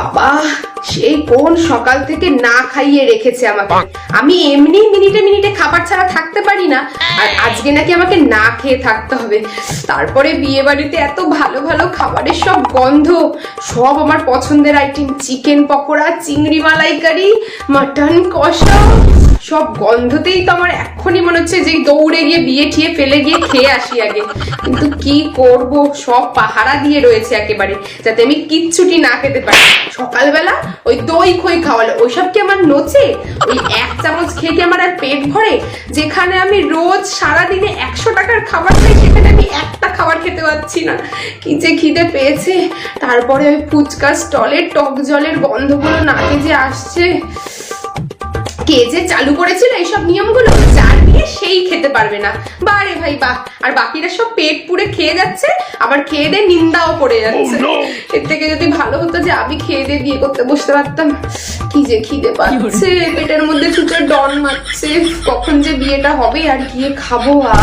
Apa. সেই কোন সকাল থেকে না খাইয়ে রেখেছে আমাকে। আমি এমনি মিনিটে মিনিটে খাবার ছাড়া থাকতে পারি না, আর আজকে নাকি আমাকে না খেয়ে থাকতে হবে। তারপরে বিয়ে বাড়িতে এত ভালো ভালো খাবারের সব গন্ধ, সব আমার পছন্দের আইটেম চিকেন পকোড়া, চিংড়ি মালাইকারি মাটন কষা, সব গন্ধতেই তো আমার এক্ষুনি মনে হচ্ছে যে দৌড়ে গিয়ে বিয়ে ঠিয়ে ফেলে গিয়ে খেয়ে আসি আগে। কিন্তু কি করব? সব পাহারা দিয়ে রয়েছে একেবারে, যাতে আমি কিচ্ছুটি না খেতে পারি। সকালবেলা ওই দই খই খাওয়ালো ওইসব কি আমার নোচে? ওই এক চামচ খেয়ে কি আমার আর পেট ভরে? যেখানে আমি রোজ সারাদিনে একশো টাকার খাবার খাই, সেখানে আমি একটা খাবার খেতে পাচ্ছি না। কি যে খিদে পেয়েছে। তারপরে ওই ফুচকা স্টলের টক জলের গন্ধগুলো নাকে যে আসছে। কে যে চালু করেছিল এইসব নিয়মগুলো? খেতে পারবে না। বারে ভাই বাহ। আর বাকিরা সব পেট পুড়ে খেয়ে যাচ্ছে আবার খেয়ে দিয়ে নিন্দাও পড়ে যাচ্ছে। এর থেকে যদি ভালো হতো যে আমি খেয়ে দিয়ে বিয়ে করতে বসতে পারতাম কি যে খিদে পাচ্ছে। পেটের মধ্যে ছুটে ডন মারছে কখন যে বিয়েটা হবে আর গিয়ে খাব আ।